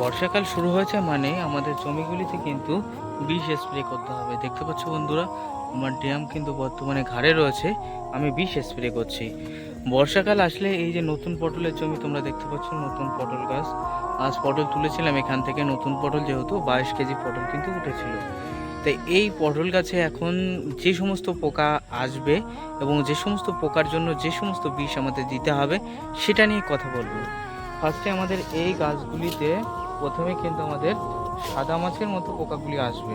বর্ষাকাল শুরু হয়েছে মানে আমাদের জমিগুলিতে কিন্তু বিষ স্প্রে করতে হবে। দেখতে পাচ্ছ বন্ধুরা, আমার ড্যাম কিন্তু বর্তমানে ঘাড়ে রয়েছে, আমি বিষ স্প্রে করছি। বর্ষাকাল আসলে এই যে নতুন পটলের জমি, তোমরা দেখতে পাচ্ছ নতুন পটল গাছ। আজ পটল তুলেছিলাম, এখান থেকে নতুন পটল যেহেতু বাইশ কেজি পটল কিন্তু উঠেছিল। তাই এই পটল গাছে এখন যে সমস্ত পোকা আসবে এবং যে সমস্ত পোকার জন্য যে সমস্ত বিষ আমাদের দিতে হবে, সেটা নিয়ে কথা বলব। ফার্স্টে আমাদের এই গাছগুলিতে প্রথমে কিন্তু আমাদের সাদা মাছের মতো পোকাগুলি আসবে।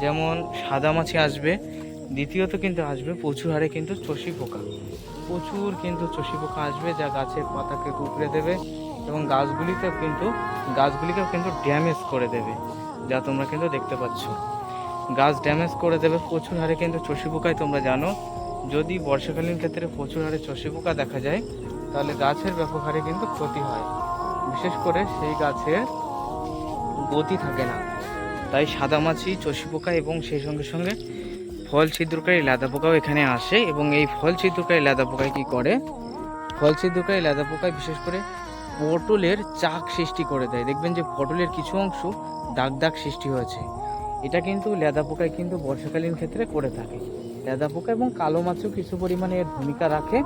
যেমন সাদা মাছি আসবে, দ্বিতীয়ত কিন্তু আসবে প্রচুর হারে কিন্তু চষি পোকা। প্রচুর কিন্তু চষি পোকা আসবে যা গাছের পাতাকে কুকড়ে দেবে এবং গাছগুলিতেও কিন্তু, গাছগুলিকেও কিন্তু ড্যামেজ করে দেবে, যা তোমরা কিন্তু দেখতে পাচ্ছ। গাছ ড্যামেজ করে দেবে, প্রচুর হারে কিন্তু চষি পোকায় তোমরা জানো। যদি বর্ষাকালীন ক্ষেত্রে প্রচুর হারে চষি পোকা দেখা যায়, তাহলে গাছের ব্যাপক হারে কিন্তু ক্ষতি হয়। বিশেষ করে সেই গাছের গতি থাকে না। তাই সাদামাছি চষি পোকা এবং সেই সঙ্গে সঙ্গে ফল ছিদ্রকারী লেদা পোকাও এখানে আসে এবং এই ফল ছিদ্রকারী লেদা পোকায় কী করে? ফল ছিদ্রকারী লেদা পোকায় বিশেষ করে পটলের চাক সৃষ্টি করে দেয়। দেখবেন যে পটলের কিছু অংশ দাগ দাগ সৃষ্টি হয়েছে। এটা কিন্তু লেদা পোকায় কিন্তু বর্ষাকালীন ক্ষেত্রে করে থাকে। লেদা পোকা এবং কালো মাছও কিছু পরিমাণে এর ভূমিকা রাখে,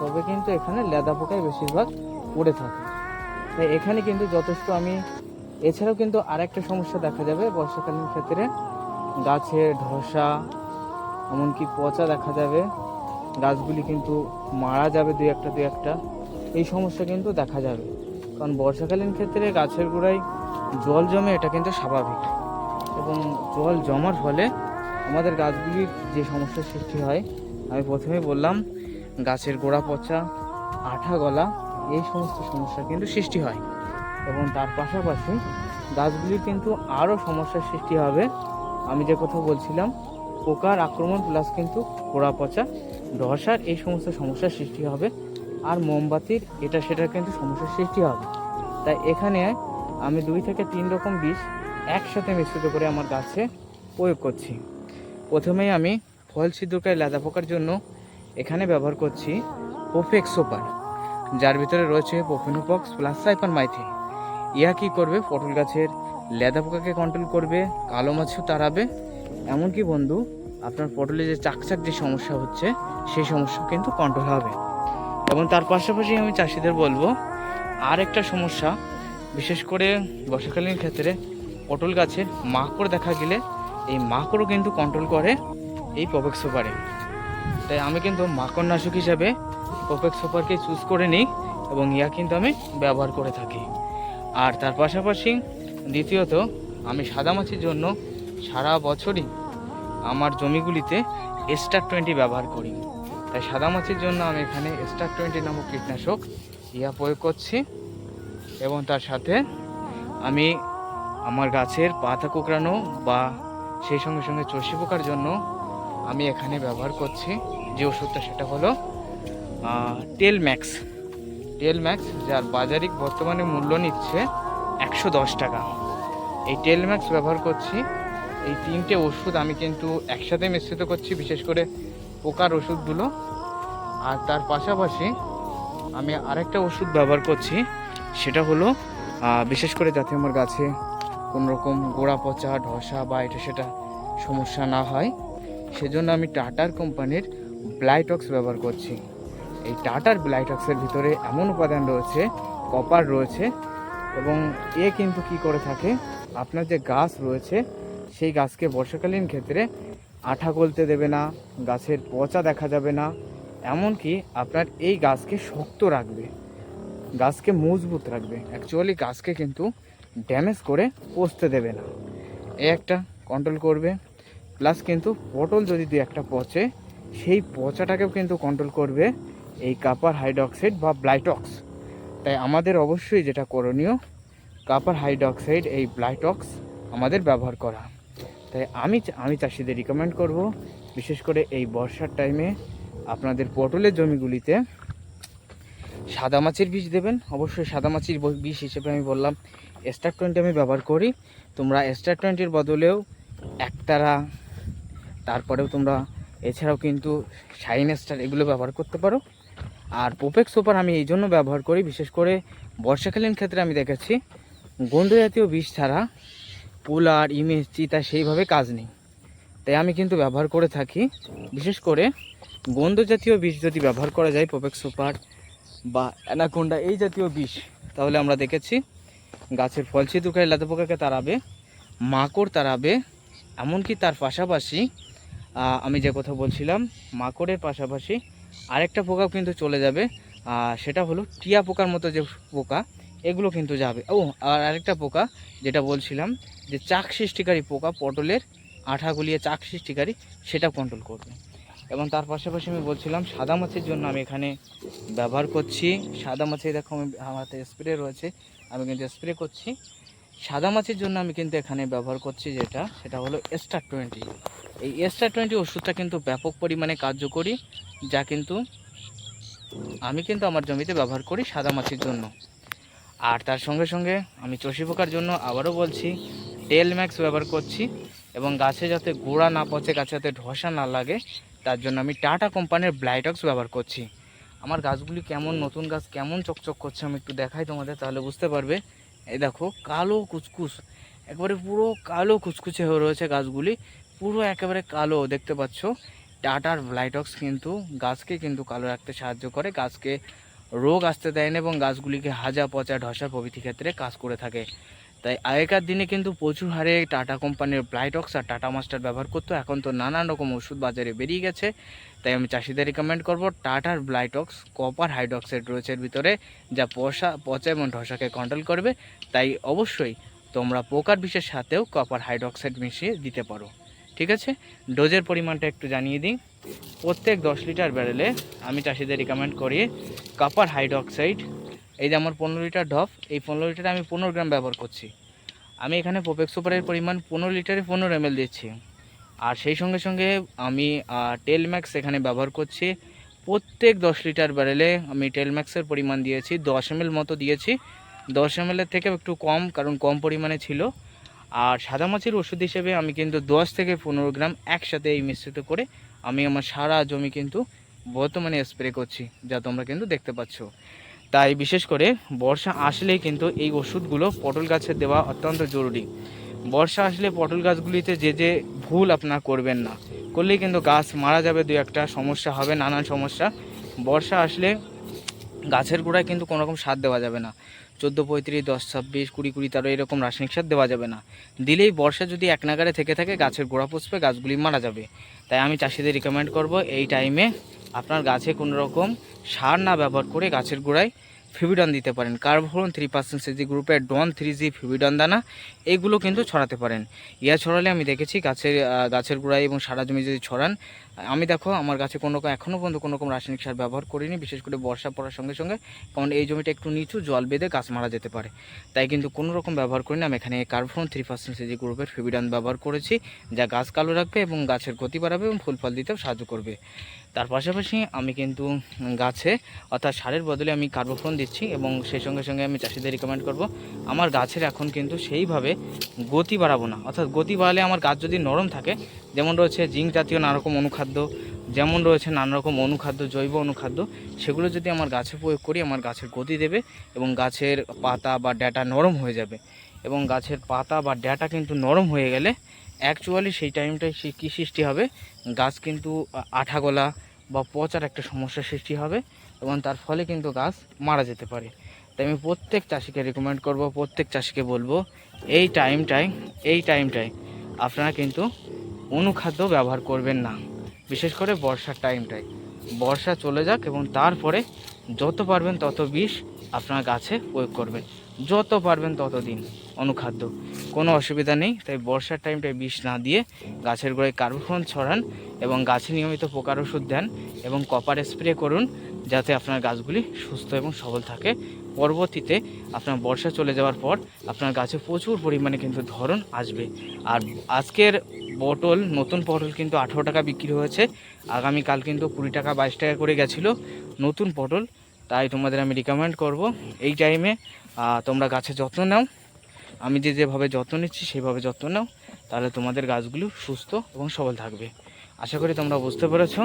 তবে কিন্তু এখানে লেদা পোকায় বেশিরভাগ পড়ে থাকে। তাই এখানে কিন্তু যথেষ্ট আমি এছাড়াও কিন্তু আরেকটা সমস্যা দেখা যাবে বর্ষাকালীন ক্ষেত্রে। গাছের ধসা, এমনকি পচা দেখা যাবে। গাছগুলি কিন্তু মারা যাবে দুই একটা দুই একটা। এই সমস্যা কিন্তু দেখা যাবে। কারণ বর্ষাকালীন ক্ষেত্রে গাছের গোড়ায় জল জমে এটা কিন্তু স্বাভাবিক। এবং জল জমার ফলে আমাদের গাছগুলির যে সমস্যার সৃষ্টি হয়, আমি প্রথমেই বললাম, গাছের গোড়া পচা, আঠা গলা, এই সমস্ত সমস্যা কিন্তু সৃষ্টি হয়। এবং তার পাশাপাশি গাছগুলির কিন্তু আরও সমস্যার সৃষ্টি হবে। আমি যে কথা বলছিলাম, পোকার আক্রমণ প্লাস কিন্তু পোড়া পচা, ধসার এই সমস্ত সমস্যার সৃষ্টি হবে আর মোমবাতির এটা সেটার কিন্তু সমস্যার সৃষ্টি হবে। তাই এখানে আমি দুই থেকে তিন রকম বিষ একসাথে মিশ্রিত করে আমার গাছে প্রয়োগ করছি। প্রথমেই আমি ফল ছিদ্রকারী লাদা পোকার জন্য এখানে ব্যবহার করছি পোফেক্স সোপার যার ভিতরে রয়েছে পোফেনোপক্স প্লাস সাইপান মাইথিন ইহা কী করবে? পটল গাছের লেদা পোকাকে কন্ট্রোল করবে, কালো মাছও তাড়াবে। এমনকি বন্ধু, আপনার পটলে যে চাকচাক যে সমস্যা হচ্ছে, সেই সমস্যা কিন্তু কন্ট্রোল হবে। এবং তার পাশাপাশি আমি চাষিদের বলব আর একটা সমস্যা, বিশেষ করে বর্ষাকালীন ক্ষেত্রে পটল গাছের মাকড় দেখা গেলে এই মাকড়ও কিন্তু কন্ট্রোল করে এই পপেক সুপারে তাই আমি কিন্তু মাকড় নাশক হিসাবে পপেক সুপারকে চুজ করে নিই এবং ইয়া কিন্তু আমি ব্যবহার করে থাকি। আর তার পাশাপাশি দ্বিতীয়ত, আমি সাদা মাছির জন্য সারা বছরই আমার জমিগুলিতে স্টার টোয়েন্টি ব্যবহার করি। তাই সাদা মাছির জন্য আমি এখানে স্টার টোয়েন্টি নামক কীটনাশক ইয়া প্রয়োগ করছি এবং তার সাথে আমি আমার গাছের পাতা কোঁকড়ানো বা সেই সঙ্গে সঙ্গে চষি পোকার জন্য আমি এখানে ব্যবহার করছি। যে ওষুধটা সেটা হলো টেল ম্যাক্স টেল ম্যাক্স, যার বাজারিক বর্তমানে মূল্য নিচ্ছে একশো দশ টাকা। এই টেল ম্যাক্স ব্যবহার করছি। এই তিনটে ওষুধ আমি কিন্তু একসাথে মিশ্রিত করছি, বিশেষ করে পোকার ওষুধগুলো। আর তার পাশাপাশি আমি আরেকটা ওষুধ ব্যবহার করছি, সেটা হলো বিশেষ করে যাতে আমার গাছে কোনো রকম গোড়া পচা, ধসা বা এটা সেটা সমস্যা না হয়, সেজন্য আমি টাটার কোম্পানির ব্লাইটক্স ব্যবহার করছি। এই টাটার ব্লাইটক্সের ভিতরে এমন উপাদান রয়েছে, কপার রয়েছে এবং এ কিন্তু কি করে থাকে? আপনার যে গাছ রয়েছে, সেই গাছকে বর্ষাকালীন ক্ষেত্রে আঠা গলতে দেবে না, গাছের পচা দেখা যাবে না, এমনকি আপনার এই গাছকে শক্ত রাখবে, গাছকে মজবুত রাখবে। অ্যাকচুয়ালি গাছকে কিন্তু ড্যামেজ করে পচতে দেবে না। এ একটা কন্ট্রোল করবে প্লাস কিন্তু পটল যদি দু একটা পচে, সেই পচাটাকেও কিন্তু কন্ট্রোল করবে এই কাপার হাইড্রক্সাইড বা ব্লাইটক্স তাই আমাদের অবশ্যই যেটা করণীয় কাপার হাইড্রক্সাইড এই ব্লাইটক্স আমাদের ব্যবহার করা। তাই আমি আমি চাষিদের রিকমেন্ড করব, বিশেষ করে এই বর্ষার টাইমে আপনাদের পটলের জমিগুলিতে সাদা মাছের বীজ দেবেন। অবশ্যই সাদা মাছের বীজ হিসেবে আমি বললাম স্টার টোয়েন্টি আমি ব্যবহার করি। তোমরা স্টার টোয়েন্টির বদলেও একতারা, তারপরেও তোমরা এছাড়াও কিন্তু শাইন স্টার এগুলো ব্যবহার করতে পারো। আর পোপেক সুপার আমি এই জন্য ব্যবহার করি, বিশেষ করে বর্ষাকালীন ক্ষেত্রে আমি দেখেছি গন্ধ জাতীয় বিষ ছাড়া পোলার, ইমেজ, চিতা সেইভাবে কাজ নেই। তাই আমি কিন্তু ব্যবহার করে থাকি। বিশেষ করে গন্ধ জাতীয় বিষ যদি ব্যবহার করা যায় পোপেক সুপার বা অ্যানাকোন্ডা এই জাতীয় বিষ, তাহলে আমরা দেখেছি গাছের ফল ছিদ্রকারী লাতে পোকাকে তাড়াবে, মাকড় তাড়াবে, এমনকি তার পাশাপাশি আমি যে কথা বলছিলাম, মাকড়ের পাশাপাশি আরেকটা পোকাও কিন্তু চলে যাবে আর সেটা হলো টিয়া পোকার মতো যে পোকা, এগুলো কিন্তু যাবে। ও, আর আরেকটা পোকা যেটা বলছিলাম, যে চাক সৃষ্টিকারী পোকা পটলের আঠা গুলিয়ে চাক সৃষ্টিকারী, সেটা কন্ট্রোল করবে। এবং তার পাশাপাশি আমি বলছিলাম, সাদা মাছের জন্য আমি এখানে ব্যবহার করছি। সাদা মাছে দেখো, আমি আমার হাতে স্প্রে রয়েছে, আমি কিন্তু স্প্রে করছি। সাদা মাছের জন্য আমি কিন্তু এখানে ব্যবহার করছি যেটা, সেটা হলো এস্টার টোয়েন্টি এই এস্টার টোয়েন্টি ওষুধটা কিন্তু ব্যাপক পরিমাণে কার্যকরী, যা কিন্তু আমি কিন্তু আমার জমিতে ব্যবহার করি সাদা মাছের জন্য। আর তার সঙ্গে সঙ্গে আমি চষি পোকার জন্য আবারও বলছি টেল ম্যাক্স ব্যবহার করছি এবং গাছে যাতে গোড়া না পচে, গাছে যাতে ধসা না লাগে, তার জন্য আমি টাটা কোম্পানির ব্লাইটক্স ব্যবহার করছি। আমার গাছগুলি কেমন, নতুন গাছ কেমন চকচক করছে আমি একটু দেখাই তোমাদের, তাহলে বুঝতে পারবে। এই দেখো, কালো কুচকুচ একবারে পুরো কালো কুচকুচে হয়ে রয়েছে গাছগুলি। পুরো একেবারে কালো, দেখতে পাচ্ছ? টাটার ব্লাইটক্স কিন্তু গাছকে কিন্তু কালো রাখতে সাহায্য করে। গাছকে রোগ আসতে দেয় না এবং গাছগুলিকে হাজা, পচা ঢসা প্রভৃতি ক্ষেত্রে কাজ করে থাকে। তাই আগেকার দিনে কিন্তু প্রচুর হারে টাটা কোম্পানির ব্লাইটক্স আর টাটা মাস্টার ব্যবহার করতো। এখন তো নানান রকম ওষুধ বাজারে বেরিয়ে গেছে। তাই আমি চাষিদের রিকমেন্ড করব টাটার ব্লাইটক্স কপার হাইড্রক্সাইড রয়েছে ভিতরে, যা পচা পচা এবং ধসাকে কন্ট্রোল করবে। তাই অবশ্যই তোমরা পোকার বিষের সাথেও কপার হাইড্রক্সাইড মিশিয়ে দিতে পারো। ঠিক আছে? ডোজের পরিমাণটা একটু জানিয়ে দিই। প্রত্যেক দশ লিটার ব্যারেলে আমি চাষিদের রিকমেন্ড করি কপার হাইড্রক্সাইড এই যে আমার পনেরো লিটার ডফ, এই পনেরো লিটারে আমি পনেরো গ্রাম ব্যবহার করছি। আমি এখানে পোপেক সুপারের পরিমাণ পনেরো লিটারে পনেরো এম দিচ্ছি। আর সেই সঙ্গে সঙ্গে আমি টেল ম্যাক্স এখানে ব্যবহার করছি। প্রত্যেক দশ লিটার ব্যারেলে আমি টেল ম্যাক্সের পরিমাণ দিয়েছি, দশ এম মতো দিয়েছি। দশ এম এর থেকে একটু কম, কারণ কম পরিমাণে ছিল। আর সাদা মাছের ওষুধ হিসেবে আমি কিন্তু দশ থেকে পনেরো গ্রাম একসাথে এই মিশ্রিত করে আমি আমার সারা জমি কিন্তু বর্তমানে স্প্রে করছি, যা তোমরা কিন্তু দেখতে পাচ্ছ। তাই বিশেষ করে বর্ষা আসলেই কিন্তু এই ওষুধগুলো পটল গাছে দেওয়া অত্যন্ত জরুরি। বর্ষা আসলে পটল গাছগুলিতে যে যে ভুল আপনারা করবেন না, করলেই কিন্তু গাছ মারা যাবে দু একটা সমস্যা হবে, নানান সমস্যা। বর্ষা আসলে গাছের গোড়ায় কিন্তু কোনো রকম সার দেওয়া যাবে না। চোদ্দ, পঁয়ত্রিশ, দশ, ছাব্বিশ, কুড়ি কুড়ি, তেরো এরকম রাসায়নিক সার দেওয়া যাবে না। দিলেই বর্ষা যদি এক নাগারে থেকে থাকে, গাছের গোড়া পচবে, গাছগুলি মারা যাবে। তাই আমি চাষিদের রিকমেন্ড করব এই টাইমে আপনার গাছে কোনো রকম সার না ব্যবহার করে গাছের গোড়ায় ফিবিডন দিতে পারেন। কার্বোফোরন থ্রি পার্সেন্ট সিজি গ্রুপের ডন থ্রি জি ফিবিডন দানা, এগুলো কিন্তু ছড়াতে পারেন। ইয়া ছড়ালে আমি দেখেছি গাছের গাছের গোড়ায় এবং সারা জমি যদি ছড়ান, আমি দেখো আমার গাছে কোনো রকম এখনও পর্যন্ত কোনো রকম রাসায়নিক সার ব্যবহার করিনি, বিশেষ করে বর্ষা পড়ার সঙ্গে সঙ্গে, কারণ এই জমিটা একটু নিচু, জল বেঁধে গাছ মারা যেতে পারে। তাই কিন্তু কোনো রকম ব্যবহার করিনি, আমি এখানে কার্বোফোরন থ্রি পার্সেন্ট সিজি গ্রুপের ফিবিডন ব্যবহার করেছি, যা গাছ কালো রাখবে এবং গাছের গতি বাড়াবে এবং ফুল ফল দিতেও সাহায্য করবে। তার পাশাপাশি আমি কিন্তু গাছে, অর্থাৎ সারের বদলে আমি কার্বোফোন দিচ্ছি এবং সেই সঙ্গে সঙ্গে আমি চাষিদের রিকমেন্ড করব। আমার গাছের এখন কিন্তু সেইভাবে গতি বাড়াবো না। অর্থাৎ গতি বাড়ালে আমার গাছ যদি নরম থাকে, যেমন রয়েছে জিঙ্ক জাতীয় নানারকম অনুখাদ্য, যেমন রয়েছে নানারকম অনুখাদ্য, জৈব অনুখাদ্য, সেগুলো যদি আমার গাছে প্রয়োগ করি, আমার গাছের গতি দেবে এবং গাছের পাতা বা ড্যাটা নরম হয়ে যাবে। এবং গাছের পাতা বা ড্যাটা কিন্তু নরম হয়ে গেলে অ্যাকচুয়ালি সেই টাইমটায় সেই কী সৃষ্টি হবে। গাছ কিন্তু আ- আঠা গলা বা পচার একটা সমস্যার সৃষ্টি হবে এবং তার ফলে কিন্তু গাছ মারা যেতে পারে। তাই আমি প্রত্যেক চাষিকে রেকমেন্ড করব, প্রত্যেক চাষিকে বলব, এই টাইমটায় এই টাইমটায় আপনারা কিন্তু অনুখাদ্য ব্যবহার করবেন না। বিশেষ করে বর্ষার টাইমটায় বর্ষা চলে যাক এবং তারপরে যত পারবেন তত বিষ আপনার গাছে প্রয়োগ করবেন। যত পারবেন তত দিন অনুখাদ্য। কোনো অসুবিধা নেই, তাই বর্ষার টাইমটায় বিষ না দিয়ে গাছের গোড়ায় কার্বোফোন ছড়ান এবং গাছে নিয়মিত পোকার ওষুধ দেন এবং কপার স্প্রে করুন যাতে আপনার গাছগুলি সুস্থ এবং সবল থাকে। পরবর্তীতে আপনার বর্ষা চলে যাওয়ার পর আপনার গাছে প্রচুর পরিমাণে কিন্তু ধরন আসবে। আর আজকের পটল, নতুন পটল কিন্তু আঠেরো টাকা বিক্রি হয়েছে। আগামীকাল কিন্তু কুড়ি টাকা বাইশ টাকা করে গেছিল। নতুন পটল তাই তোমাদের আমি রিকমেন্ড করব। এই টাইমে তোমরা গাছের যত্ন নাও। আমি যে যেভাবে যত্ন নিচ্ছি, সেইভাবে যত্ন নাও। তাহলে তোমাদের গাছগুলো সুস্থ এবং সবল থাকবে। আশা করি তোমরা বুঝতে পেরেছ।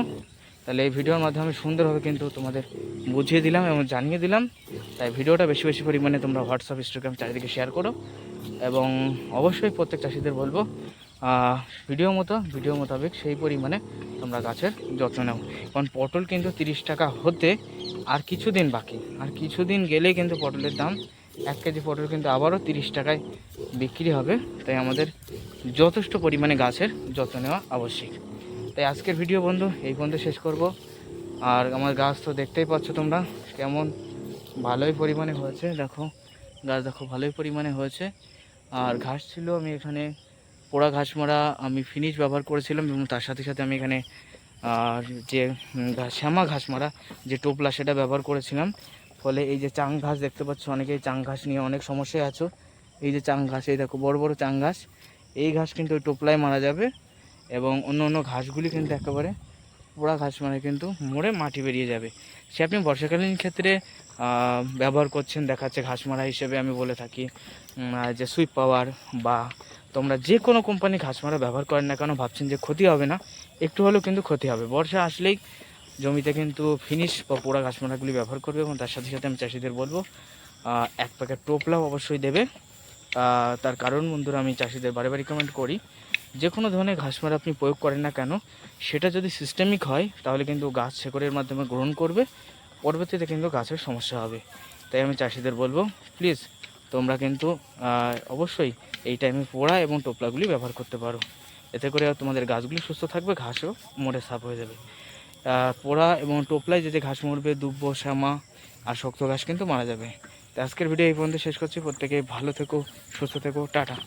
তাহলে এই ভিডিওর মাধ্যমে সুন্দরভাবে কিন্তু তোমাদের বুঝিয়ে দিলাম এবং জানিয়ে দিলাম। তাই ভিডিওটা বেশি বেশি পরিমাণে তোমরা হোয়াটসঅ্যাপ ইনস্টাগ্রাম চারিদিকে শেয়ার করো। এবং অবশ্যই প্রত্যেক চাষিদের বলব ভিডিও মতো ভিডিও মোতাবেক সেই পরিমাণে তোমরা গাছের যত্ন নাও। কারণ পটল কিন্তু তিরিশ টাকা হতে আর কিছুদিন বাকি। আর কিছুদিন গেলেই কিন্তু পটলের দাম, এক কেজি পটল কিন্তু আবারও তিরিশ টাকায় বিক্রি হবে। তাই আমাদের যথেষ্ট পরিমাণে গাছের যত্ন নেওয়া আবশ্যিক। তাই আজকের ভিডিও বন্ধু, এই পর্যন্ত শেষ করব। আর আমার গাছ তো দেখতেই পাচ্ছ তোমরা, কেমন ভালোই পরিমাণে হয়েছে। দেখো, গাছ দেখো ভালোই পরিমাণে হয়েছে। আর ঘাস ছিল, আমি এখানে পোড়া ঘাস মারা আমি ফিনিশ ব্যবহার করেছিলাম এবং তার সাথে সাথে আমি এখানে আর যে শ্যামা ঘাস মারা যে টোপলা সেটা ব্যবহার করেছিলাম, ফলে এই যে চাং ঘাস দেখতে পাচ্ছ অনেকেই চাং ঘাস নিয়ে অনেক সমস্যায় আছো। এই যে চাং ঘাস, এই দেখো, বড় বড় চাং ঘাস। এই ঘাস কিন্তু ওই টোপলায় মারা যাবে এবং অন্য অন্য ঘাসগুলি কিন্তু একেবারে পোড়া ঘাস মানে কিন্তু মরে মাটি বেরিয়ে যাবে। সে আপনি বর্ষাকালীন ক্ষেত্রে ব্যবহার করছেন, দেখাচ্ছে ঘাস মারা হিসেবে আমি বলে থাকি যে সুইপ পাওয়ার বা তোমরা যে কোনো কোম্পানি ঘাস মারা ব্যবহার করেন না কেন, ভাবছেন যে ক্ষতি হবে না একটু হলেও কিন্তু ক্ষতি হবে। বর্ষা আসলেই জমিতে কিন্তু ফিনিশ বা পোড়া ঘাস মারাগুলি ব্যবহার করবে এবং তার সাথে সাথে আমি চাষিদের বলব এক প্যাকেট টোপলাও অবশ্যই দেবে। তার কারণ বন্ধুরা, আমি চাষিদের বারে বারে কমেন্ট করি, যে কোনো ধরনের ঘাস মারা আপনি প্রয়োগ করেন না কেন, সেটা যদি সিস্টেমিক হয়, তাহলে কিন্তু গাছ শেকড়ের মাধ্যমে গ্রহণ করবে, পরবর্তীতে কিন্তু গাছের সমস্যা হবে। তাই আমি চাষিদের বলব প্লিজ তোমরা কিন্তু অবশ্যই এই টাইমে পোড়া এবং টোপলাগুলি ব্যবহার করতে পারো। এতে করে তোমাদের গাছগুলি সুস্থ থাকবে, ঘাসও মোড়ে সাফ হয়ে যাবে। পোড়া এবং টোপলায় যে যে ঘাস মরবে, দুব্ব, শ্যামা আর শক্ত ঘাস কিন্তু মারা যাবে। তো আজকের ভিডিও এই পর্যন্ত শেষ করছি। প্রত্যেকে ভালো থেকো, সুস্থ থেকো। টাটা।